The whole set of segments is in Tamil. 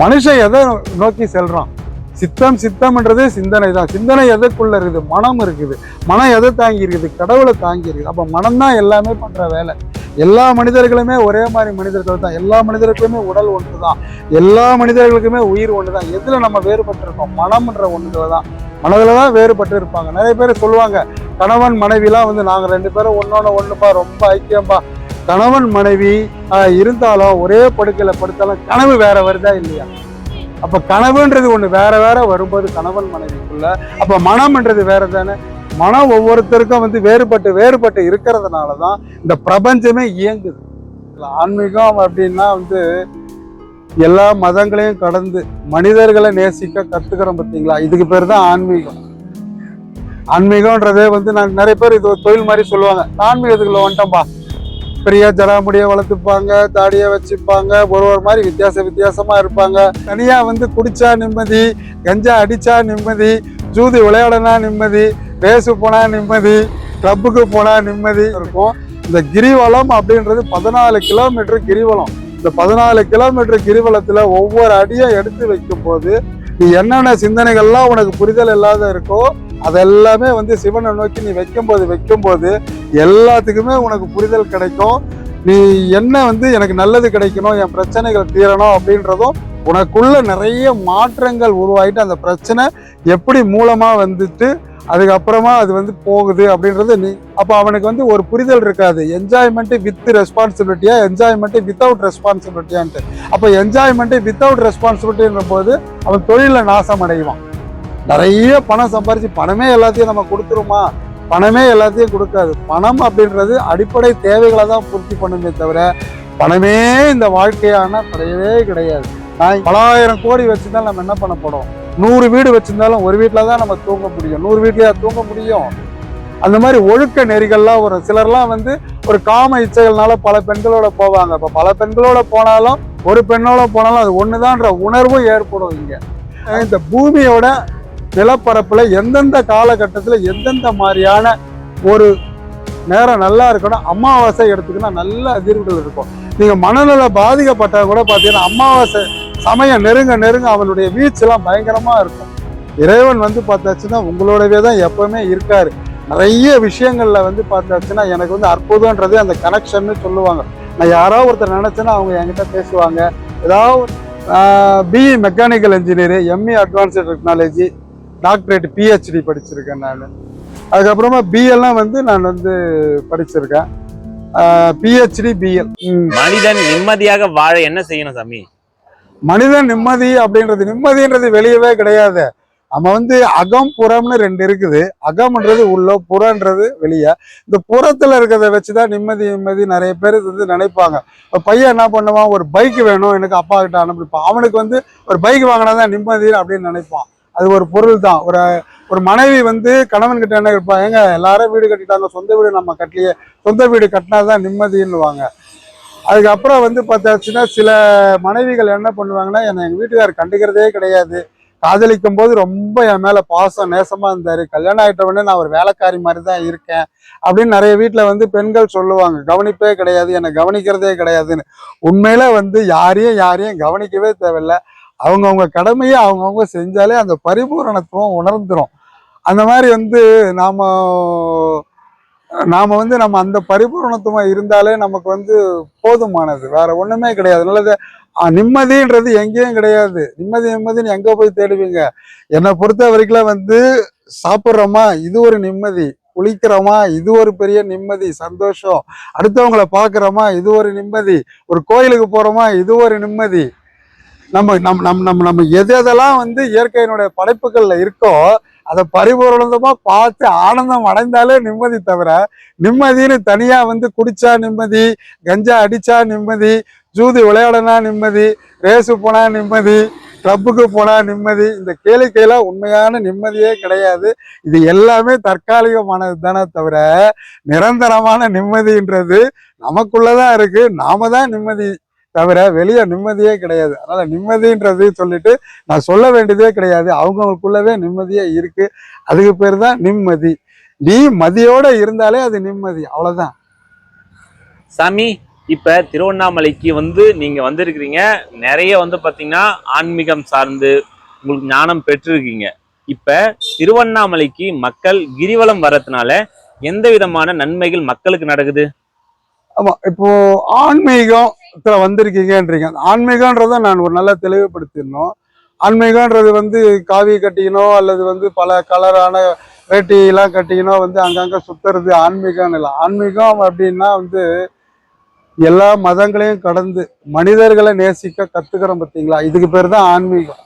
மனுஷன் எதை நோக்கி செல்றான்? சித்தம் சித்தம்ன்றது சிந்தனை தான் சிந்தனை எதற்குள்ள இருக்குது? மனம் இருக்குது. மனம் எதை தாங்கி இருக்குது? கடவுளை தாங்கி இருக்குது. அப்போ மனம் தான் எல்லாமே பண்ற வேலை. எல்லா மனிதர்களுமே ஒரே மாதிரி மனிதர்கள் தான். எல்லா மனிதர்களுக்குமே உடல் ஒன்று தான் எல்லா மனிதர்களுக்குமே உயிர் ஒன்று தான் எதில் நம்ம வேறுபட்டிருக்கோம்? மனம்ன்ற ஒன்றுல தான். மனதில் தான் வேறுபட்டு இருப்பாங்க. நிறைய பேர் சொல்லுவாங்க கணவன் மனைவிலாம் வந்து நாங்கள் ரெண்டு பேரும் ஒன்றோட ஒன்றுப்பா ரொம்ப ஐக்கியம்பா. கணவன் மனைவி இருந்தாலும் ஒரே படுக்கையில் படுத்தாலும் கனவு வேற வருதா இல்லையா? அப்ப கனவுன்றது ஒண்ணு வேற வேற வரும்போது கணவன் மனைவிக்குள்ள அப்ப மனம்ன்றது வேற தானே மனம் ஒவ்வொருத்தருக்கும் வந்து வேறுபட்டு வேறுபட்டு இருக்கிறதுனால தான் இந்த பிரபஞ்சமே இயங்குது. ஆன்மீகம் அப்படின்னா வந்து எல்லா மதங்களையும் கடந்து மனிதர்களை நேசிக்க கத்துக்கிறோம் பார்த்தீங்களா இதுக்கு பேர் தான் ஆன்மீகம். ஆன்மீகம்ன்றதே வந்து நான் நிறைய பேர் இது ஒரு தொழில் மாதிரி சொல்லுவாங்க. ஆன்மீகத்துக்குள்ள வந்துட்டோம்பா. பெரிய ஜடாமுடியை வளர்த்துப்பாங்க தாடியை வச்சுப்பாங்க ஒரு ஒரு மாதிரி வித்தியாச வித்தியாசமாக இருப்பாங்க. தனியாக வந்து குடித்தா நிம்மதி கஞ்சா அடித்தா நிம்மதி ஜூதி விளையாடனா நிம்மதி ரேஸு போனால் நிம்மதி கிளப்புக்கு போனால் நிம்மதி இருக்கும். இந்த கிரிவலம் அப்படின்றது பதினாலு கிலோமீட்டர் கிரிவலம். இந்த பதினாலு கிலோமீட்டர் கிரிவலத்தில் ஒவ்வொரு அடியும் எடுத்து வைக்கும் போது நீ என்னென்ன சிந்தனைகள்லாம் உனக்கு புரிதல் இல்லாத இருக்கோ அதெல்லாமே வந்து சிவனை நோக்கி நீ வைக்கும்போது வைக்கும்போது எல்லாத்துக்குமே உனக்கு புரிதல் கிடைக்கும். நீ என்ன வந்து எனக்கு நல்லது கிடைக்கணும் என் பிரச்சனைகள் தீரணும் அப்படின்றதும் உனக்குள்ள நிறைய மாற்றங்கள் உருவாகிட்டு அந்த பிரச்சனை எப்படி மூலமாக வந்துட்டு அதுக்கப்புறமா அது வந்து போகுது அப்படின்றது நீ அப்போ அவனுக்கு வந்து ஒரு புரிதல் இருக்காது. என்ஜாய்மெண்ட்டு வித் ரெஸ்பான்சிபிலிட்டியா என்ஜாய்மெண்ட்டு வித்தவுட் ரெஸ்பான்சிபிலிட்டியான்ட்டு அப்போ என்ஜாய்மெண்ட்டு வித்தவுட் ரெஸ்பான்சிபிலிட்டின்ற போது அவன் தொழிலில் நாசம் அடைவான் நிறைய பணம் சம்பாரிச்சு பணமே எல்லாத்தையும் நம்ம கொடுத்துருமா? பணமே எல்லாத்தையும் கொடுக்காது. பணம் அப்படின்றது அடிப்படை தேவைகளை தான் பூர்த்தி பண்ணுமே தவிர பணமே இந்த வாழ்க்கையான கிடையவே கிடையாது. நான் பலாயிரம் கோடி வச்சுருந்தாலும் நம்ம என்ன பண்ண போகிறோம் நூறு வீடு வச்சுருந்தாலும் ஒரு வீட்டில் தான் நம்ம தூங்க முடியும். நூறு வீட்லயா தூங்க முடியும்? அந்த மாதிரி ஒழுக்க நெறிகள்லாம் வரும். சிலர்லாம் வந்து ஒரு காம இச்சைகள்னால பல பெண்களோட போவாங்க. இப்போ பல பெண்களோட போனாலும் ஒரு பெண்ணோட போனாலும் அது ஒண்ணுதான்ற உணர்வும் ஏற்படும் இங்கே. இந்த பூமியோட நிலப்பரப்பில் எந்தெந்த காலகட்டத்தில் எந்தெந்த மாதிரியான ஒரு நேரம் நல்லா இருக்கணும் அமாவாசை எடுத்துக்கினா நல்ல அதிர்வுகள் இருக்கும். நீங்கள் மனநல பாதிக்கப்பட்டவங்க கூட பார்த்தீங்கன்னா அமாவாசை சமயம் நெருங்க நெருங்க அவனுடைய வீச்செல்லாம் பயங்கரமாக இருக்கும். இறைவன் வந்து பார்த்தாச்சுன்னா உங்களோடவே தான் எப்பவுமே இருக்காரு. நிறைய விஷயங்களில் வந்து பார்த்தாச்சுன்னா எனக்கு வந்து அற்புதம்ன்றது அந்த கனெக்ஷன்னு சொல்லுவாங்க. நான் யாராவது ஒருத்தர் நினச்சேன்னா அவங்க என்கிட்ட பேசுவாங்க. ஏதாவது BE mechanical engineer ME advanced technology doctorate PhD படிச்சிருக்கேன் நான். அதுக்கப்புறமா பிஎல்லாம் வந்து நான் வந்து படிச்சிருக்கேன். பிஹெச்டி பிஎல் மனிதன் நிம்மதியாக வாழ என்ன செய்யணும் சாமி? மனிதன் நிம்மதி அப்படின்றது நிம்மதின்றது வெளியவே கிடையாது. நம்ம வந்து அகம் புறம்னு ரெண்டு இருக்குது. அகம்ன்றது உள்ள புறன்றது வெளியே. இந்த புறத்துல இருக்கிறத வச்சுதான் நிம்மதி நிம்மதி நிறைய பேர் வந்து நினைப்பாங்க. இப்ப பையன் என்ன பண்ணுவான்? ஒரு பைக் வேணும் எனக்கு அப்பா கிட்ட அனுப்பிப்பான் அவனுக்கு வந்து ஒரு பைக் வாங்கினாதான் நிம்மதி அப்படின்னு நினைப்பான். அது ஒரு பொருள் தான். ஒரு ஒரு மனைவி வந்து கணவன் கிட்ட என்ன இருப்பா ஏங்க எல்லாரும் வீடு கட்டிட்டாங்க சொந்த வீடு நம்ம கட்டலையே சொந்த வீடு கட்டினாதான் நிம்மதின்னுவாங்க. அதுக்கப்புறம் வந்து பார்த்தாச்சுன்னா சில மனைவிகள் என்ன பண்ணுவாங்கன்னா என்னை எங்கள் வீட்டுக்காரர் கண்டுக்கிறதே கிடையாது. காதலிக்கும் போது ரொம்ப என் மேலே பாசம் நேசமாக இருந்தார். கல்யாணம் ஆயிட்ட உடனே நான் ஒரு வேலைக்காரி மாதிரி தான் இருக்கேன். அப்படின்னு நிறைய வீட்டில் வந்து பெண்கள் சொல்லுவாங்க. கவனிப்பே கிடையாது என்னை கவனிக்கிறதே கிடையாதுன்னு. உண்மையில வந்து யாரையும் யாரையும் கவனிக்கவே தேவையில்ல. அவங்கவுங்க கடமையை அவங்கவுங்க செஞ்சாலே அந்த பரிபூரணத்துவம் உணர்ந்துடும் அந்த மாதிரி வந்து நாம் நாம் வந்து நம்ம அந்த பரிபூரணத்துவம் இருந்தாலே நமக்கு வந்து போதுமானது. வேற ஒன்றுமே கிடையாது. நல்லது நிம்மதின்றது எங்கேயும் கிடையாது. நிம்மதி நிம்மதின்னு எங்கே போய் தேடுவீங்க? என்னை பொறுத்த வரைக்கும் வந்து சாப்பிட்றோமா? இது ஒரு நிம்மதி. குளிக்கிறோமா? இது ஒரு பெரிய நிம்மதி. சந்தோஷம். அடுத்தவங்களை பார்க்குறோமா? இது ஒரு நிம்மதி. ஒரு கோயிலுக்கு போகிறோமா இது ஒரு நிம்மதி. நம்ம நம் நம் நம்ம நம்ம எது எதெல்லாம் வந்து இயற்கையினுடைய படைப்புகளில் இருக்கோ அதை பரிபூரணமா பார்த்து ஆனந்தம் அடைந்தாலே நிம்மதி தவிர நிம்மதின்னு தனியாக வந்து குடிச்சா நிம்மதி கஞ்சா அடித்தா நிம்மதி ஜூதி விளையாடனா நிம்மதி ரேஸு போனால் நிம்மதி கிளப்புக்கு போனால் நிம்மதி இந்த கேளிக்கையெல்லாம் உண்மையான நிம்மதியே கிடையாது. இது எல்லாமே தற்காலிகமானது தானே தவிர நிரந்தரமான நிம்மதின்றது நமக்குள்ளதான் இருக்குது நாம தான் நிம்மதி தவிர வெளியே நிம்மதியே கிடையாது. அதனால நிம்மதின்றது சொல்லிட்டு நான் சொல்ல வேண்டியதே கிடையாது. அவங்கவுங்களுக்குள்ளவே நிம்மதியே இருக்கு. அதுக்கு பேர் தான் நிம்மதி. நீ மதியோட இருந்தாலே அது நிம்மதி. அவ்வளவுதான். சாமி இப்ப திருவண்ணாமலைக்கு வந்து நீங்க வந்திருக்கிறீங்க. நிறைய வந்து பாத்தீங்கன்னா ஆன்மீகம் சார்ந்து உங்களுக்கு ஞானம் பெற்றிருக்கீங்க. இப்ப திருவண்ணாமலைக்கு மக்கள் கிரிவலம் வர்றதுனால எந்த விதமான நன்மைகள் மக்களுக்கு நடக்குது? ஆமா இப்போ இடத்துல வந்திருக்கீங்கன்றீங்க. ஆன்மீகன்றதை நான் ஒரு நல்லா தெளிவுபடுத்திடணும். ஆன்மீகன்றது வந்து காவி கட்டிக்கணும் அல்லது வந்து பல கலரான வேட்டியெல்லாம் கட்டிக்கணும் வந்து அங்கங்கே சுத்துறது ஆன்மீகம்னு இல்லை. ஆன்மீகம் அப்படின்னா வந்து எல்லா மதங்களையும் கடந்து மனிதர்களை நேசிக்க கத்துக்கிறோம் பார்த்தீங்களா இதுக்கு பேர் தான் ஆன்மீகம்.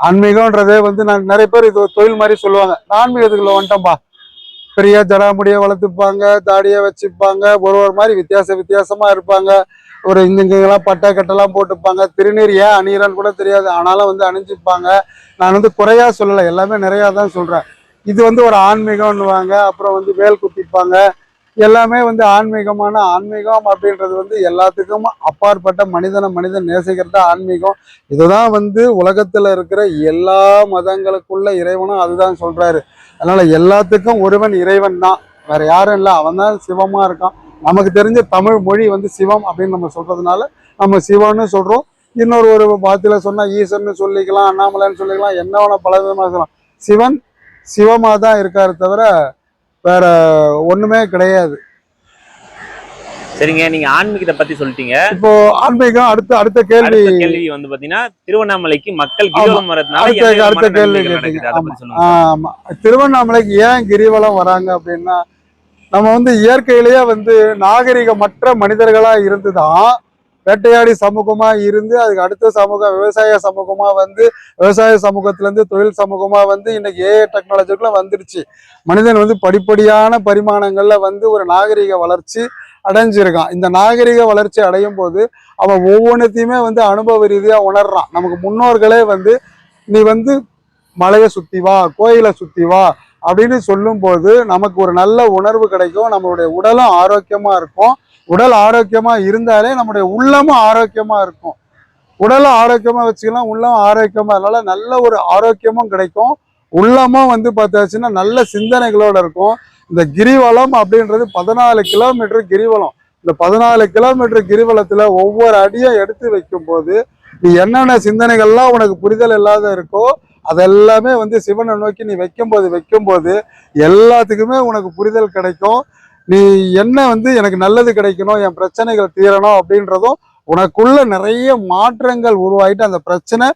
ஆன்மீகம்ன்றதே வந்து நான் நிறைய பேர் இது ஒரு தொழில் மாதிரி சொல்லுவாங்க. ஆன்மீகத்துக்குள்ள வந்துட்டோம்பா பெரிய ஜடாமுடியை வளர்த்துப்பாங்க தாடியை வச்சுப்பாங்க ஒரு ஒரு மாதிரி வித்தியாச வித்தியாசமாக இருப்பாங்க. ஒரு இங்கெங்கெல்லாம் பட்டை கட்டெல்லாம் போட்டுப்பாங்க. திருநீர் ஏன் அணியிறான்னு கூட தெரியாது. ஆனாலும் வந்து அணிஞ்சுப்பாங்க. நான் வந்து குறையா சொல்லலை. எல்லாமே நிறையா தான் சொல்கிறேன் இது வந்து ஒரு ஆன்மீகம்னுவாங்க. அப்புறம் வந்து வேல் குத்திப்பாங்க. எல்லாமே வந்து ஆன்மீகமான ஆன்மீகம் அப்படின்றது வந்து எல்லாத்துக்கும் அப்பாற்பட்ட மனிதனை மனிதன் நேசிக்கிறது ஆன்மீகம். இதுதான் வந்து உலகத்தில் இருக்கிற எல்லா மதங்களுக்குள்ள இறைவனும் அதுதான் சொல்கிறாரு அதனால் எல்லாத்துக்கும் ஒருவன் இறைவன் தான். வேற யாரும் இல்லை. அவன் தான் சிவமாக இருக்கான். நமக்கு தெரிஞ்ச தமிழ் மொழி வந்து சிவம் அப்படின்னு நம்ம சொல்கிறதுனால நம்ம சிவன்னு சொல்கிறோம் இன்னொரு ஒரு பாத்தியில் சொன்னால் ஈசன்னு சொல்லிக்கலாம் அண்ணாமலைன்னு சொல்லிக்கலாம் என்ன பல விதமாக சொல்லலாம். சிவன் சிவமாக தான் இருக்காரு தவிர வேற ஒண்ணுமே கிடையாது. சரிங்க நீங்க ஆன்மீகத்தை பத்தி சொல்லிட்டீங்க. இப்போ ஆன்மீகம் அடுத்த அடுத்த கேள்வி. கேள்வி வந்து பாத்தீங்கன்னா திருவண்ணாமலைக்கு மக்கள் கிரிவலம் வர்றதுனால அடுத்த- கேள்வி கேட்டீங்க. ஆமா. திருவண்ணாமலைக்கு ஏன் கிரிவலம் வராங்க அப்படின்னா நம்ம வந்து இயற்கையிலேயே வந்து நாகரிகமற்ற மனிதர்களா இருந்துதான் வேட்டையாடி சமூகமா இருந்து அதுக்கு அடுத்த சமூகம் விவசாய சமூகமா வந்து விவசாய சமூகத்துல இருந்து தொழில் சமூகமா வந்து இன்னைக்கு ஏஐ டெக்னாலஜிக்குள்ள வந்துருச்சு. மனிதன் வந்து படிப்படியான பரிமாணங்கள்ல வந்து ஒரு நாகரிக வளர்ச்சி அடைஞ்சிருக்கான். இந்த நாகரிக வளர்ச்சி அடையும் போது அவன் ஒவ்வொன்றத்தையுமே வந்து அனுபவ ரீதியா உணர்றான். நமக்கு முன்னோர்களே வந்து நீ வந்து மலையை சுத்தி வா கோயிலை சுத்தி வா அப்படின்னு சொல்லும்போது நமக்கு ஒரு நல்ல உணர்வு கிடைக்கும். நம்மளுடைய உடலும் ஆரோக்கியமாக இருக்கும். உடல் ஆரோக்கியமாக இருந்தாலே நம்முடைய உள்ளமும் ஆரோக்கியமாக இருக்கும். உடலும் ஆரோக்கியமாக வச்சுக்கலாம் உள்ளம் ஆரோக்கியமாக அதனால நல்ல ஒரு ஆரோக்கியமும் கிடைக்கும். உள்ளமும் வந்து பார்த்தாச்சுன்னா நல்ல சிந்தனைகளோட இருக்கும். இந்த கிரிவலம் அப்படின்றது பதினாலு கிலோமீட்டர் கிரிவலம். இந்த பதினாலு கிலோமீட்டர் கிரிவலத்தில் ஒவ்வொரு அடியும் எடுத்து வைக்கும்போது நீ என்னென்ன சிந்தனைகள்லாம் உனக்கு புரிதல் இல்லாத இருக்கோ அதெல்லாமே வந்து சிவனை நோக்கி நீ வைக்கும்போது வைக்கும்போது எல்லாத்துக்குமே உனக்கு புரிதல் கிடைக்கும். நீ என்ன வந்து எனக்கு நல்லது கிடைக்கணும் என் பிரச்சனைகள் தீரணும் அப்படின்றதும் உனக்குள்ள நிறைய மாற்றங்கள் உருவாயிட்டு அந்த பிரச்சனை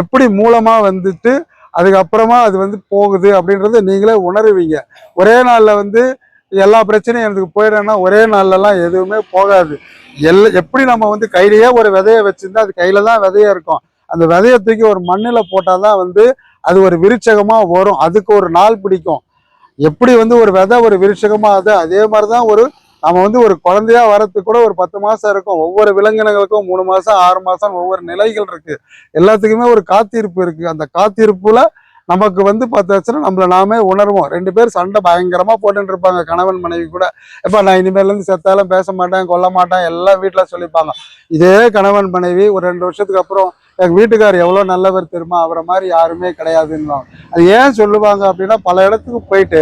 எப்படி மூலமா வந்துட்டு அதுக்கப்புறமா அது வந்து போகுது அப்படின்றத நீங்களே உணருவீங்க. ஒரே நாள்ல வந்து எல்லா பிரச்சனையும் எனக்கு போயிடுறேன்னா ஒரே நாள்லலாம் எதுவுமே போகாது. எல் எப்படி நம்ம வந்து கையிலேயே ஒரு விதையை வச்சிருந்தா அது கையில தான் விதைய இருக்கும். அந்த விதையை தூக்கி ஒரு மண்ணில் போட்டால் தான் வந்து அது ஒரு விருட்சகமாக வரும். அதுக்கு ஒரு நாள் பிடிக்கும். எப்படி வந்து ஒரு விதை ஒரு விருட்சகமாக அது அதே மாதிரி தான் ஒரு நம்ம வந்து ஒரு குழந்தையா வரத்துக்கு கூட ஒரு பத்து மாசம் இருக்கும். ஒவ்வொரு விலங்கினங்களுக்கும் மூணு மாசம் ஆறு மாசம் ஒவ்வொரு நிலைகள் இருக்கு. எல்லாத்துக்குமே ஒரு காத்திருப்பு இருக்கு. அந்த காத்திருப்புல நமக்கு வந்து பார்த்தாச்சுன்னா நம்மளை நாமே உணர்வோம். ரெண்டு பேர் சண்டை பயங்கரமாக போட்டுட்டு இருப்பாங்க கணவன் மனைவி கூட. எப்ப நான் இனிமேலேருந்து செத்தாலும் பேச மாட்டேன் கொல்ல மாட்டேன் எல்லாம் வீட்டில் சொல்லிப்பாங்க. இதே கணவன் மனைவி ஒரு ரெண்டு வருஷத்துக்கு அப்புறம் எங்க வீட்டுக்கார் எவ்வளவு நல்லவர் தெரியுமா? அவரை மாதிரி யாருமே கிடையாதுன்னு அது ஏன் சொல்லுவாங்க அப்படின்னா பல இடத்துக்கு போயிட்டு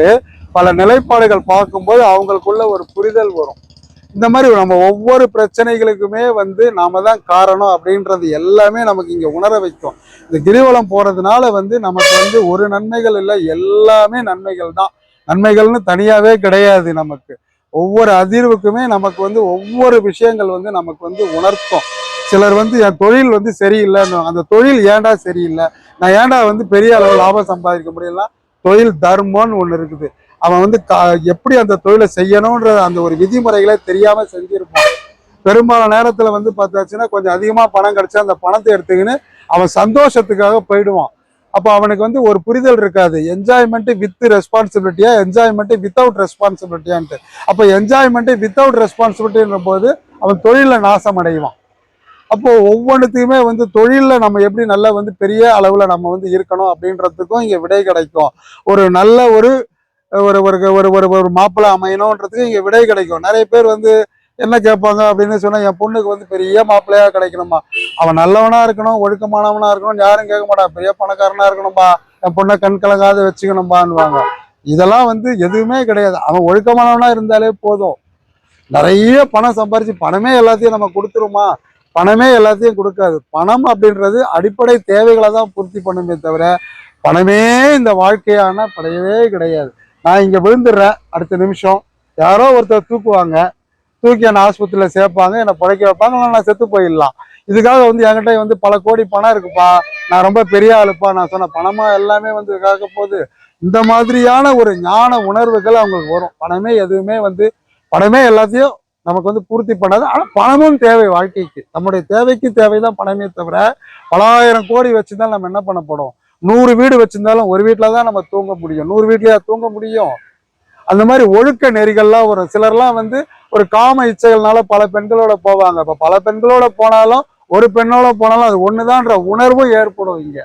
பல நிலைப்பாடுகள் பார்க்கும்போது அவங்களுக்குள்ள ஒரு புரிதல் வரும். இந்த மாதிரி நம்ம ஒவ்வொரு பிரச்சனைகளுக்குமே வந்து நாம தான் காரணம் அப்படின்றது எல்லாமே நமக்கு இங்க உணர வைக்கும். இந்த கிரிவலம் போறதுனால வந்து நமக்கு வந்து ஒரு நன்மைகள் இல்லை எல்லாமே நன்மைகள் தான். நன்மைகள்னு தனியாவே கிடையாது நமக்கு. ஒவ்வொரு அதிர்வுக்குமே நமக்கு வந்து ஒவ்வொரு விஷயங்கள் வந்து நமக்கு வந்து உணர்த்தும். சிலர் வந்து என் தொழில் வந்து சரியில்லைன்னு அந்த தொழில் ஏன்டா சரியில்லை? நான் ஏன்டா வந்து பெரிய அளவு லாபம் சம்பாதிக்க முடியலாம் தொழில் தர்மம்னு ஒன்று இருக்குது. அவன் வந்து எப்படி அந்த தொழிலை செய்யணுன்ற அந்த ஒரு விதிமுறைகளை தெரியாம செஞ்சிருப்பான். பெரும்பாலான நேரத்துல வந்து பார்த்தாச்சுன்னா கொஞ்சம் அதிகமா பணம் கிடைச்சா அந்த பணத்தை எடுத்துக்கின்னு அவன் சந்தோஷத்துக்காக போயிடுவான். அப்போ அவனுக்கு வந்து ஒரு புரிதல் இருக்காது. என்ஜாய்மெண்ட்டு வித் ரெஸ்பான்சிபிலிட்டியா என்ஜாய்மெண்ட்டு வித்தவுட் ரெஸ்பான்சிபிலிட்டியான்ட்டு அப்போ என்ஜாய்மெண்ட்டு வித்தவுட் ரெஸ்பான்சிபிலிட்டின்ற போது அவன் தொழிலில் நாசம் அடைவான் அப்போ ஒவ்வொன்றுத்தையுமே வந்து தொழிலில் நம்ம எப்படி நல்லா வந்து பெரிய அளவில் நம்ம வந்து இருக்கணும் அப்படின்றதுக்கும் இங்கே விடை கிடைக்கும். ஒரு நல்ல ஒரு ஒரு ஒரு ஒரு ஒரு ஒரு மாப்பிள்ளை அமையணுன்றதுக்கு இங்கே விடை கிடைக்கும். நிறைய பேர் வந்து என்ன கேட்பாங்க அப்படின்னு சொன்னால் என் பொண்ணுக்கு வந்து பெரிய மாப்பிள்ளையாக கிடைக்கணுமா? அவன் நல்லவனாக இருக்கணும் ஒழுக்கமானவனாக இருக்கணும் யாரும் கேட்க மாட்டான் பெரிய பணக்காரனாக இருக்கணும்பா என் பொண்ணை கண் கலங்காத வச்சுக்கணும்பான்னுவாங்க. இதெல்லாம் வந்து எதுவுமே கிடையாது. அவன் ஒழுக்கமானவனாக இருந்தாலே போதும். நிறைய பணம் சம்பாரிச்சு பணமே எல்லாத்தையும் நம்ம கொடுத்துருமா? பணமே எல்லாத்தையும் கொடுக்காது. பணம் அப்படின்றது அடிப்படை தேவைகளை தான் பூர்த்தி பண்ணுமே தவிர பணமே இந்த வாழ்க்கையான படையவே கிடையாது. நான் இங்கே விழுந்துடுறேன். அடுத்த நிமிஷம் யாரோ ஒருத்தர் தூக்குவாங்க. தூக்கி என்னை ஆஸ்பத்திரியில் சேர்ப்பாங்க. என்னை பழைக்க வைப்பாங்க. நான் செத்து போயிடலாம். இதுக்காக வந்து என்கிட்ட வந்து பல கோடி பணம் இருக்குப்பா. நான் ரொம்ப பெரிய ஆளுப்பா. நான் சொன்ன பணமா எல்லாமே வந்து காக்க போகுது. இந்த மாதிரியான ஒரு ஞான உணர்வுகள் அவங்களுக்கு வரும். பணமே எதுவுமே வந்து பணமே எல்லாத்தையும் நமக்கு வந்து பூர்த்தி பண்ணாது. ஆனால் பணமும் தேவை வாழ்க்கைக்கு. நம்முடைய தேவைக்கு தேவைதான் பணமே தவிர பலாயிரம் கோடி வச்சுதான் நம்ம என்ன பண்ண போடும் நூறு வீடு வச்சிருந்தாலும் ஒரு வீட்டில் தான் நம்ம தூங்க முடியும். நூறு வீட்லையா தூங்க முடியும்? அந்த மாதிரி ஒழுக்க நெறிகள்லாம் வரும். சிலர்லாம் வந்து ஒரு காம இச்சைகள்னால பல பெண்களோட போவாங்க. இப்போ பல பெண்களோட போனாலும் ஒரு பெண்ணோட போனாலும் அது ஒண்ணுதான்ற உணர்வும் ஏற்படும் இங்கே.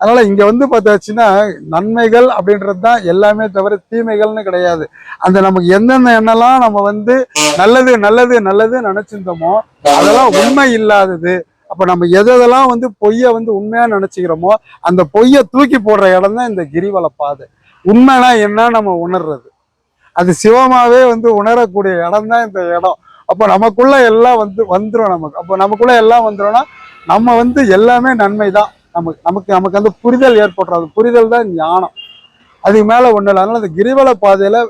அதனால இங்க வந்து பார்த்தாச்சுன்னா நன்மைகள் அப்படின்றது தான் எல்லாமே தவிர தீமைகள்னு கிடையாது. அந்த நமக்கு எந்தெந்த எண்ணெல்லாம் நம்ம வந்து நல்லது நல்லது நல்லது நினைச்சிருந்தோமோ அதெல்லாம் உண்மை இல்லாதது. அப்ப நம்ம எதெல்லாம் வந்து பொய்யை வந்து உண்மையா நினைச்சுக்கிறோமோ அந்த பொய்யை தூக்கி போடுற இடம் தான் இந்த கிரிவல பாதை. உண்மைனா என்ன நம்ம உணர்றது? அது சிவமாவே வந்து உணரக்கூடிய இடம் தான் இந்த இடம். அப்போ நமக்குள்ள எல்லாம் வந்து வந்துரும் நமக்கு. அப்போ நமக்குள்ள எல்லாம் வந்துடும்னா நம்ம வந்து எல்லாமே நன்மை தான் நமக்கு நமக்கு நமக்கு அந்த புரிதல் ஏற்படுறது. அந்த புரிதல் தான் ஞானம். அதுக்கு மேல ஒண்ணு இல்லை. அதனால இந்த கிரிவல பாதையில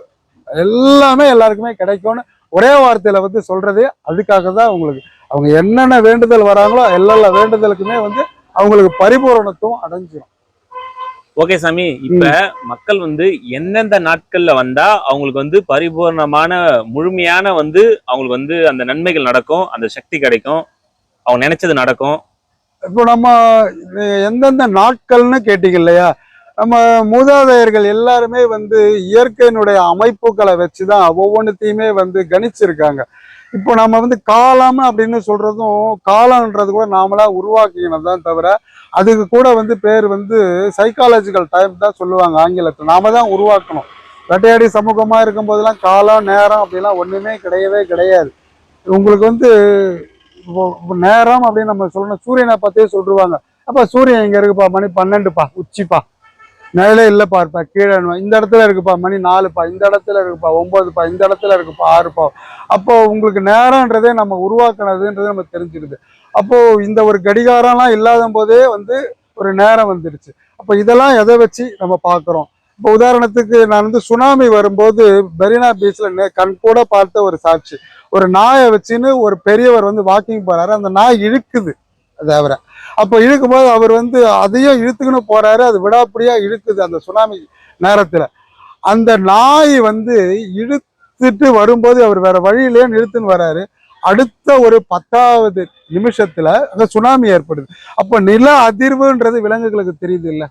எல்லாமே எல்லாருக்குமே கிடைக்கும்னு ஒரே வார்த்தையில வந்து சொல்றது அதுக்காக தான் உங்களுக்கு. அவங்க என்னென்ன வேண்டுதல் வராங்களோ எல்லா வேண்டுதலுக்குமே வந்து அவங்களுக்கு பரிபூரணத்துவம் அடைஞ்சிரும். ஓகே சாமி. இப்ப மக்கள் வந்து எந்தெந்த நாட்கள்ல வந்தா அவங்களுக்கு வந்து பரிபூர்ணமான முழுமையான வந்து அவங்களுக்கு வந்து அந்த நன்மைகள் நடக்கும் அந்த சக்தி கிடைக்கும் அவங்க நினைச்சது நடக்கும் இப்போ நம்ம எந்தெந்த நாட்கள்னு கேட்டீங்க இல்லையா நம்ம மூதாதையர்கள் எல்லாருமே வந்து இயற்கையினுடைய அமைப்புகளை வச்சுதான் ஒவ்வொன்றுத்தையுமே வந்து கணிச்சிருக்காங்க. இப்போ நம்ம வந்து காலம் அப்படின்னு சொல்றதும் காலம்ன்றது கூட நாமளா உருவாக்கினது தான் தவிர அதுக்கு கூட வந்து பேர் வந்து சைக்காலஜிக்கல் டைம் தான் சொல்லுவாங்க ஆங்கிலத்தில். நாம தான் உருவாக்கணும். வேட்டையாடி சமூகமாக இருக்கும் போதெல்லாம் காலம் நேரம் அப்படிலாம் ஒன்றுமே கிடையவே கிடையாது. உங்களுக்கு வந்து நேரம் அப்படின்னு நம்ம சொல்லணும். சூரியனை பார்த்தே சொல்லிருவாங்க. அப்போ சூரியன் இங்கே இருக்குப்பா மணி பன்னெண்டுப்பா உச்சிப்பா. நிழலே இல்லைப்பா இருப்பா கீழே இந்த இடத்துல இருக்குப்பா மணி நாலுப்பா. இந்த இடத்துல இருக்குப்பா ஒம்பதுப்பா இந்த இடத்துல இருக்குப்பா ஆறுப்பா. அப்போ உங்களுக்கு நேரம்ன்றதே நம்ம உருவாக்குனதுன்றது நம்ம தெரிஞ்சிருது அப்போ இந்த ஒரு கடிகாரம்லாம் இல்லாத போதே வந்து ஒரு நேரம் வந்துடுச்சு அப்போ இதெல்லாம் எதை வச்சு நம்ம பார்க்குறோம்? இப்போ உதாரணத்துக்கு நான் வந்து சுனாமி வரும்போது மெரினா பீச்ல கண் கூட பார்த்த ஒரு சாட்சி. ஒரு நாயை வச்சுன்னு ஒரு பெரியவர் வந்து வாக்கிங் போறாரு. அந்த நாய் இழுக்குது. அது அவரை. அப்போ இழுக்கும்போது அவர் வந்து அதையும் இழுத்துக்கின்னு போறாரு. அது விடாப்படியா இழுக்குது அந்த சுனாமி நேரத்தில். அந்த நாய் வந்து இழுத்துட்டு வரும்போது அவர் வேற வழியிலேயே இழுத்துன்னு வராரு. அடுத்த ஒரு பத்தாவது நிமிஷத்துல அங்க சுனாமி ஏற்படுது. அப்போ நில அதிர்வுன்றது விலங்குகளுக்கு தெரியுது இல்லை.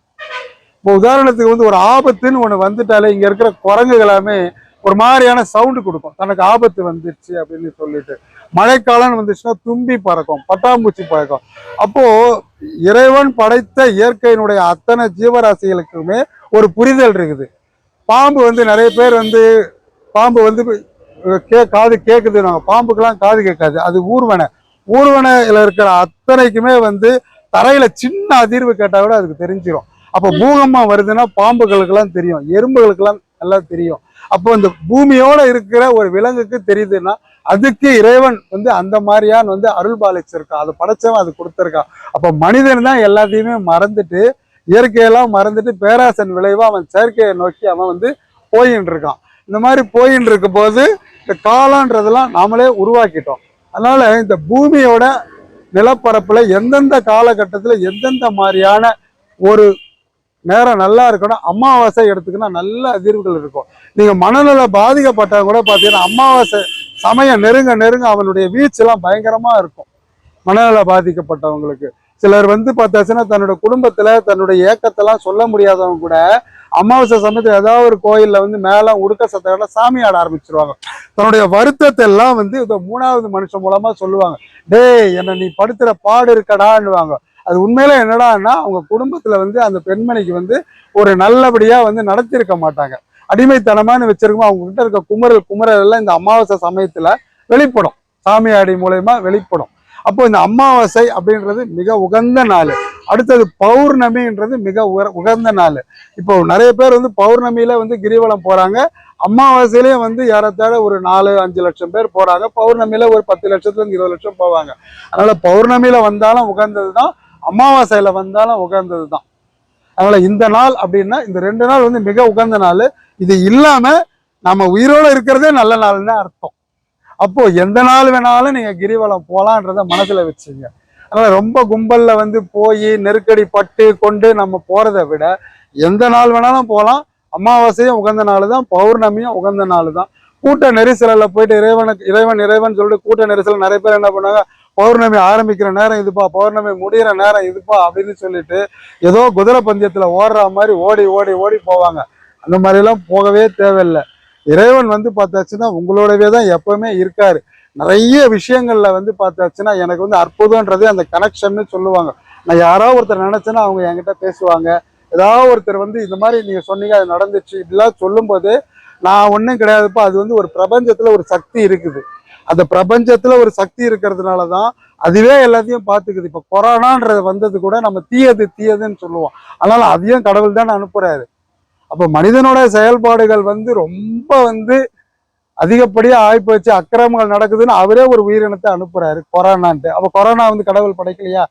இப்போ உதாரணத்துக்கு வந்து ஒரு ஆபத்துன்னு ஒன்று வந்துட்டாலே இங்கே இருக்கிற குரங்குகள் எல்லாமே ஒரு மாதிரியான சவுண்டு கொடுக்கும். தனக்கு ஆபத்து வந்துருச்சு அப்படின்னு சொல்லிட்டு. மழைக்காலம்னு வந்துச்சுன்னா தும்பி பறக்கும் பட்டாம்பூச்சி பறக்கும். அப்போ இறைவன் படைத்த இயற்கையினுடைய அத்தனை ஜீவராசிகளுக்குமே ஒரு புரிதல் இருக்குது. பாம்பு வந்து நிறைய பேர் வந்து பாம்பு வந்து கே காது கேட்குது நாங்கள் பாம்புக்கெல்லாம் காது கேட்காது. அது ஊர்வனை. ஊர்வனையில் இருக்கிற அத்தனைக்குமே வந்து தரையில் சின்ன அதிர்வு கேட்டால் கூட அதுக்கு தெரிஞ்சிடும் அப்போ பூகம்பம் வருதுன்னா பாம்புகளுக்கெல்லாம் தெரியும் எறும்புகளுக்கெல்லாம் நல்லா தெரியும். அப்போ இந்த பூமியோட இருக்கிற ஒரு விலங்குக்கு தெரியுதுன்னா அதுக்கு இறைவன் வந்து அந்த மாதிரியான் வந்து அருள் பாலிச்சிருக்கான் அதை படைச்சவன் அது கொடுத்துருக்கான். அப்போ மனிதன் தான் எல்லாத்தையுமே மறந்துட்டு இயற்கையெல்லாம் மறந்துட்டு பேராசன் விளைவா அவன் செயற்கையை நோக்கி அவன் வந்து போயின்னு இருக்கான் இந்த மாதிரி போயின்னு இருக்கும் போது இந்த காலன்றதெல்லாம் நாமளே உருவாக்கிட்டோம். அதனால இந்த பூமியோட நிலப்பரப்புல எந்தெந்த காலகட்டத்துல எந்தெந்த மாதிரியான ஒரு நேரம் நல்லா இருக்கணும். அமாவாசை எடுத்துக்கினா நல்ல அதிர்வுகள் இருக்கும். நீங்கள் மனநல பாதிக்கப்பட்டவங்க கூட பார்த்தீங்கன்னா அமாவாசை சமயம் நெருங்க நெருங்க அவனுடைய வீச்செல்லாம் பயங்கரமாக இருக்கும். மனநல பாதிக்கப்பட்டவங்களுக்கு. சிலர் வந்து பார்த்தாச்சுன்னா தன்னோட குடும்பத்தில் தன்னுடைய ஏக்கத்தெல்லாம் சொல்ல முடியாதவங்க கூட அமாவாசை சமயத்தில் ஏதாவது ஒரு கோயிலில் வந்து மேலே உடுக்க சத்தம் சாமி ஆட ஆரம்பிச்சிருவாங்க. தன்னுடைய வருத்தத்தை எல்லாம் வந்து இந்த மூணாவது மனுஷன் மூலமாக சொல்லுவாங்க. டேய் என்னை நீ படுத்துகிற பாடு இருக்கடான்னுவாங்க. அது உண்மையில என்னடான்னா அவங்க குடும்பத்துல வந்து அந்த பெண்மணிக்கு வந்து ஒரு நல்லபடியா வந்து நடத்தியிருக்க மாட்டாங்க. அடிமைத்தனமானு வச்சிருக்கோம் அவங்க கிட்ட இருக்க குமரல் குமரல் எல்லாம் இந்த அமாவாசை சமயத்துல வெளிப்படும். சாமியாடி மூலயமா வெளிப்படும். அப்போ இந்த அமாவாசை அப்படின்றது மிக உகந்த நாள். அடுத்தது பௌர்ணமின்றது மிக உகந்த நாள். இப்போ நிறைய பேர் வந்து பௌர்ணமியில வந்து கிரிவலம் போறாங்க. அமாவாசையிலேயே வந்து ஏறத்தாழ ஒரு நாலு அஞ்சு லட்சம் பேர் போறாங்க. பௌர்ணமியில ஒரு பத்து லட்சத்துல இருந்து இருபது லட்சம் போவாங்க. அதனால பௌர்ணமியில வந்தாலும் உகந்தது தான் அமாவாசையில வந்தாலும் உகந்தது தான் அதனால இந்த நாள் அப்படின்னா இந்த ரெண்டு நாள் வந்து மிக உகந்த நாள். இது இல்லாம நம்ம உயிரோட இருக்கிறதே நல்ல நாள்னு அர்த்தம். அப்போ எந்த நாள் வேணாலும் நீங்க கிரிவலம் போலான்றத மனசுல வச்சுங்க. அதனால ரொம்ப கும்பல்ல வந்து போய் நெருக்கடி பட்டு கொண்டு நம்ம போறதை விட எந்த நாள் வேணாலும் போகலாம் அமாவாசையும் உகந்த நாள் தான் பௌர்ணமியும் உகந்த நாள் தான் கூட்ட நெரிசலில் போயிட்டு இறைவனுக்கு இறைவன் இறைவன் சொல்லிட்டு கூட்ட நெரிசலில் நிறைய பேர் என்ன பண்ணுவாங்க? பௌர்ணமி ஆரம்பிக்கிற நேரம் இதுப்பா பௌர்ணமி முடியிற நேரம் இதுப்பா அப்படின்னு சொல்லிட்டு ஏதோ குதிரை பந்தயத்தில் ஓடுற மாதிரி ஓடி ஓடி ஓடி போவாங்க. அந்த மாதிரிலாம் போகவே தேவையில்லை. இறைவன் வந்து பார்த்தாச்சுன்னா உங்களோடவே தான் எப்பவுமே இருக்காரு. நிறைய விஷயங்கள்ல வந்து பார்த்தாச்சுன்னா எனக்கு வந்து அற்புதம்ன்றது அந்த கனெக்ஷன்னு சொல்லுவாங்க. நான் யாராவது ஒருத்தர் நினைச்சேன்னா அவங்க என்கிட்ட பேசுவாங்க. ஏதாவது ஒருத்தர் வந்து இந்த மாதிரி நீங்க சொன்னீங்க அது நடந்துச்சு இப்படிலாம் சொல்லும்போது நான் ஒன்றும் கிடையாதுப்பா அது வந்து ஒரு பிரபஞ்சத்துல ஒரு சக்தி இருக்குது. அந்த பிரபஞ்சத்துல ஒரு சக்தி இருக்கிறதுனால தான் அதுவே எல்லாத்தையும் பார்த்துக்குது. இப்போ கொரோனான்றது வந்தது கூட நம்ம தீயது தீயதுன்னு சொல்லுவோம். அதனால அதையும் கடவுள் தான் அனுப்புறாரு. அப்போ மனிதனோட செயல்பாடுகள் வந்து ரொம்ப வந்து அதிகப்படியா ஆயிப்போச்சு அக்கிரமங்கள் நடக்குதுன்னு அவரே ஒரு உயிரினத்தை அனுப்புறாரு கொரோனான்ட்டு. அப்போ கொரோனா வந்து கடவுள் படைக்கலையா?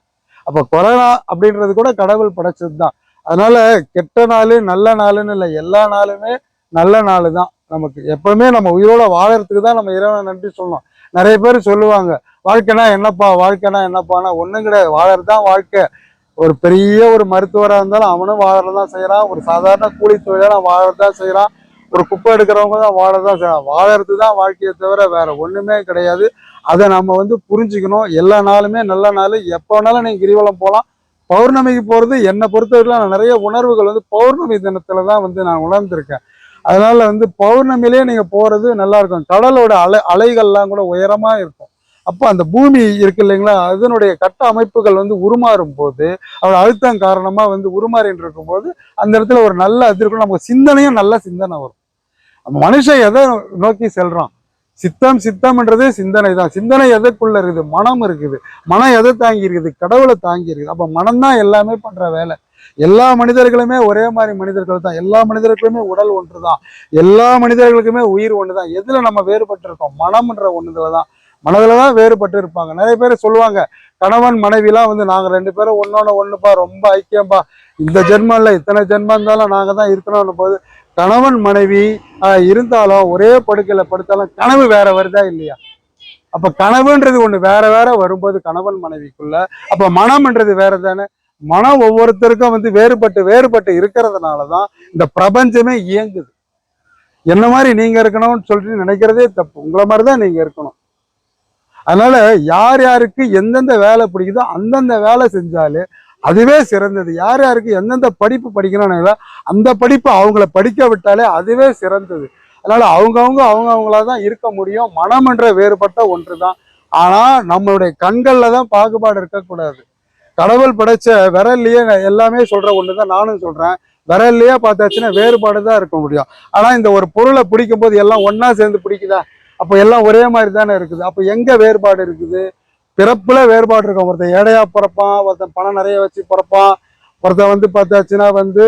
அப்போ கொரோனா அப்படின்றது கூட கடவுள் படைச்சது தான் அதனால கெட்ட நாள் நல்ல நாளுன்னு இல்லை எல்லா நாளுமே நல்ல நாள் தான் நமக்கு. எப்பவுமே நம்ம உயிரோட வாழறதுக்கு தான் நம்ம இறைவனை நன்றி சொல்லணும். நிறைய பேர் சொல்லுவாங்க வாழ்க்கைனா என்னப்பா வாழ்க்கைனா என்னப்பானா ஒன்றும் கிடையாது. வாழறது தான் வாழ்க்கை. ஒரு பெரிய ஒரு மருத்துவராக இருந்தாலும் அவனும் வாழறதான் செய்யறான் ஒரு சாதாரண கூலி தொழிலாள வாழறதான் செய்யறான் ஒரு குப்பை எடுக்கிறவங்க தான் வாழறதான் செய்யறான் வாழறது தான் வாழ்க்கையை தவிர வேற ஒண்ணுமே கிடையாது. அதை நம்ம வந்து புரிஞ்சுக்கணும். எல்லா நாளுமே நல்ல நாள். எப்போ வேணாலும் நீங்க கிரிவலம் போகலாம் பௌர்ணமிக்கு போறது என்னை பொறுத்தவரையிலும் நான் நிறைய உணர்வுகள் வந்து பௌர்ணமி தினத்துல தான் வந்து நான் உணர்ந்திருக்கேன். அதனால வந்து பௌர்ணமிலேயே நீங்கள் போகிறது நல்லா இருக்கும் கடலோட அலை அலைகள்லாம் கூட உயரமாக இருக்கும். அப்போ அந்த பூமி இருக்கு இல்லைங்களா அதனுடைய கட்ட அமைப்புகள் வந்து உருமாறும் போது அவர் அழுத்தம் காரணமாக வந்து உருமாறின்னு இருக்கும்போது அந்த இடத்துல ஒரு நல்ல அதிர்க்கும் நமக்கு சிந்தனையும் நல்ல சிந்தனை வரும். மனுஷன் எதை நோக்கி செல்றான்? சித்தம் சித்தம்ன்றதே சிந்தனை தான். சிந்தனை எதற்குள்ள இருக்குது? மனம் இருக்குது. மனம் எதை தாங்கி இருக்குது கடவுளை தாங்கி இருக்குது அப்போ மனம் தான் எல்லாமே பண்ணுற வேலை. எல்லா மனிதர்களுமே ஒரே மாதிரி மனிதர்கள் தான். எல்லா மனிதர்களுமே உடல் ஒன்று தான் எல்லா மனிதர்களுக்குமே உயிர் ஒன்று தான் எதுல நம்ம வேறுபட்டிருக்கோம்? மனம்ன்ற ஒண்ணுல தான். மனதில் தான் வேறுபட்டு இருப்பாங்க. நிறைய பேர் சொல்லுவாங்க கணவன் மனைவிலாம் வந்து நாங்க ரெண்டு பேரும் ஒன்றோட ஒண்ணுப்பா ரொம்ப ஐக்கியம்பா. இந்த ஜென்மம் இல்லை இத்தனை ஜென்மம் இருந்தாலும் நாங்கள் தான் இருக்கணும்னு போது கணவன் மனைவி ஆஹ், இருந்தாலும் ஒரே படுக்கையில படுத்தாலும் கனவு வேற வருதா இல்லையா? அப்ப கனவுன்றது ஒண்ணு வேற வேற வரும்போது கணவன் மனைவிக்குள்ள. அப்ப மனம்ன்றது வேற தானே மனம் ஒவ்வொருத்தருக்கும் வந்து வேறுபட்டு வேறுபட்டு இருக்கிறதுனால தான் இந்த பிரபஞ்சமே இயங்குது. என்ன மாதிரி நீங்கள் இருக்கணும்னு சொல்லிட்டு நினைக்கிறதே தப்பு. உங்களை மாதிரி தான் நீங்கள் இருக்கணும். அதனால யார் யாருக்கு எந்தெந்த வேலை பிடிக்குதோ அந்தந்த வேலை செஞ்சாலே அதுவே சிறந்தது. யார் யாருக்கு எந்தெந்த படிப்பு படிக்கணும்னு அந்த படிப்பு அவங்கள படிக்க விட்டாலே அதுவே சிறந்தது. அதனால அவங்கவுங்க அவங்க அவங்களா தான் இருக்க முடியும். மனம் என்ற வேறுபட்ட ஒன்று தான் ஆனால் நம்மளுடைய கண்களில் தான் பாகுபாடு இருக்கக்கூடாது. கடவுள் படைச்ச விரல்லையே எல்லாமே சொல்ற ஒன்று தான் நானும் சொல்றேன். விரல்லையே பார்த்தாச்சுன்னா வேறுபாடு தான் இருக்க முடியும். ஆனா இந்த ஒரு பொருளை பிடிக்கும் போது எல்லாம் ஒன்னா சேர்ந்து பிடிக்குதா? அப்போ எல்லாம் ஒரே மாதிரி தானே இருக்குது. அப்போ எங்க வேறுபாடு இருக்குது? பிறப்புல வேறுபாடு இருக்கும். ஒருத்தன் ஏடையா பிறப்பான் ஒருத்தன் பணம் நிறைய வச்சு பிறப்பான் ஒருத்தன் வந்து பார்த்தாச்சுன்னா வந்து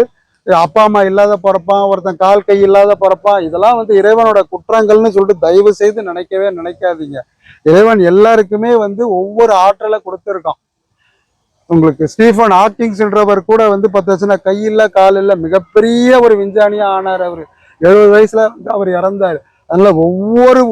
அப்பா அம்மா இல்லாத பிறப்பான் ஒருத்தன் கால் கை இல்லாத பிறப்பான். இதெல்லாம் வந்து இறைவனோட குற்றங்கள்னு சொல்லிட்டு தயவு செய்து நினைக்கவே நினைக்காதீங்க. இறைவன் எல்லாருக்குமே வந்து ஒவ்வொரு ஆற்றலை கொடுத்துருக்கான். உங்களுக்கு ஸ்டீஃபன் ஹாக்கிங்ஸ்ன்றவர் கூட வந்து பார்த்தாச்சுன்னா கையில் காலில் மிகப்பெரிய ஒரு விஞ்ஞானியாக ஆனார் அவர். எழுபது வயசில் வந்து அவர் இறந்தார். அதனால் ஒவ்வொரு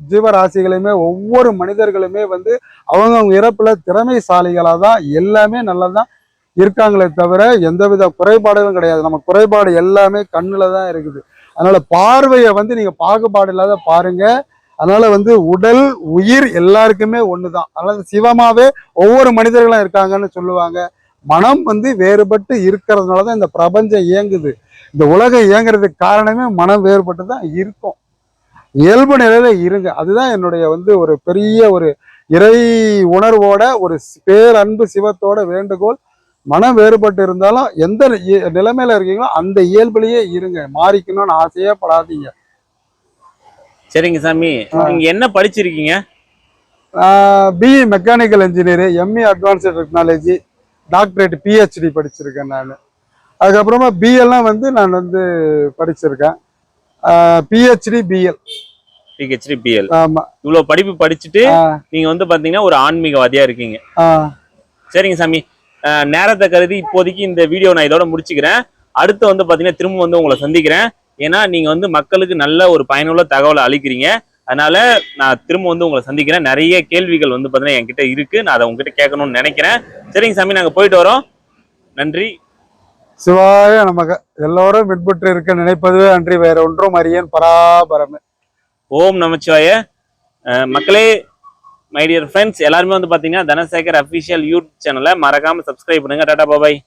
ஜீவராசிகளையுமே ஒவ்வொரு மனிதர்களுமே வந்து அவங்க அவங்க திறமைசாலிகளாக தான் எல்லாமே நல்லா தான் இருக்காங்களே தவிர எந்தவித குறைபாடுகளும் கிடையாது. நம்ம குறைபாடு எல்லாமே கண்ணில் தான் இருக்குது. அதனால் பார்வையை வந்து நீங்கள் பாகுபாடு இல்லாத பாருங்கள் அதனால வந்து உடல் உயிர் எல்லாருக்குமே ஒன்று தான் அதனால சிவமாவே ஒவ்வொரு மனிதர்களும் இருக்காங்கன்னு சொல்லுவாங்க. மனம் வந்து வேறுபட்டு இருக்கிறதுனால தான் இந்த பிரபஞ்சம் இயங்குது. இந்த உலகம் இயங்குறதுக்கு காரணமே மனம் வேறுபட்டு தான் இருக்கும். இயல்பு நிலையில இருங்க. அதுதான் என்னுடைய வந்து ஒரு பெரிய ஒரு இறை உணர்வோட ஒரு பேரன்பு சிவத்தோட வேண்டுகோள். மனம் வேறுபட்டு இருந்தாலும் எந்த நிலைமையில இருக்கீங்களோ அந்த இயல்புலேயே இருங்க. மாறிக்கணும்னு ஆசையே படாதீங்க. சரிங்க சாமி. நீங்க என்ன படிச்சிருக்கீங்க? BE mechanical engineer ME advanced technology doctorate PhD படிச்சிருக்கேன் நான். அதுக்கப்புறமா பிஎல்லாம் வந்து நான் வந்து படிச்சிருக்கேன். பிஹெச்டி பிஎல் பிஹெச்டி பிஎல் ஆமா. இவ்வளவு படிப்பு படிச்சுட்டு நீங்க வந்து பாத்தீங்கன்னா ஒரு ஆன்மீகவாதியா இருக்கீங்க. சரிங்க சாமி. நேரத்தை கருதி இப்போதைக்கு இந்த வீடியோ நான் இதோட முடிச்சுக்கிறேன். அடுத்து வந்து பாத்தீங்கன்னா திரும்ப வந்து உங்களை சந்திக்கிறேன். ஏன்னா நீங்க வந்து மக்களுக்கு நல்ல ஒரு பயனுள்ள தகவலை அளிக்கிறீங்க. அதனால நான் திரும்ப வந்து உங்களை சந்திக்கிறேன். நிறைய கேள்விகள் வந்து பாத்தீங்கன்னா என்கிட்ட இருக்கு. நான் அதை உங்ககிட்ட கேட்கணும்னு நினைக்கிறேன். சரிங்க சாமி நாங்க போயிட்டு வரோம். நன்றி. சிவாய நமக்கு எல்லோரும் பின்பற்றி இருக்க நினைப்பதுவே அன்றி வேற ஒன்றும் அறியேன். பராபரமே. ஓம் நமச்சிவாய. மக்களே மை டியர் ஃப்ரெண்ட்ஸ் எல்லாருமே வந்து பாத்தீங்கன்னா தனசேகர் அஃபிஷியல் யூடியூப் சேனலை மறக்காம சப்ஸ்கிரைப் பண்ணுங்க. டாடா பாபாய்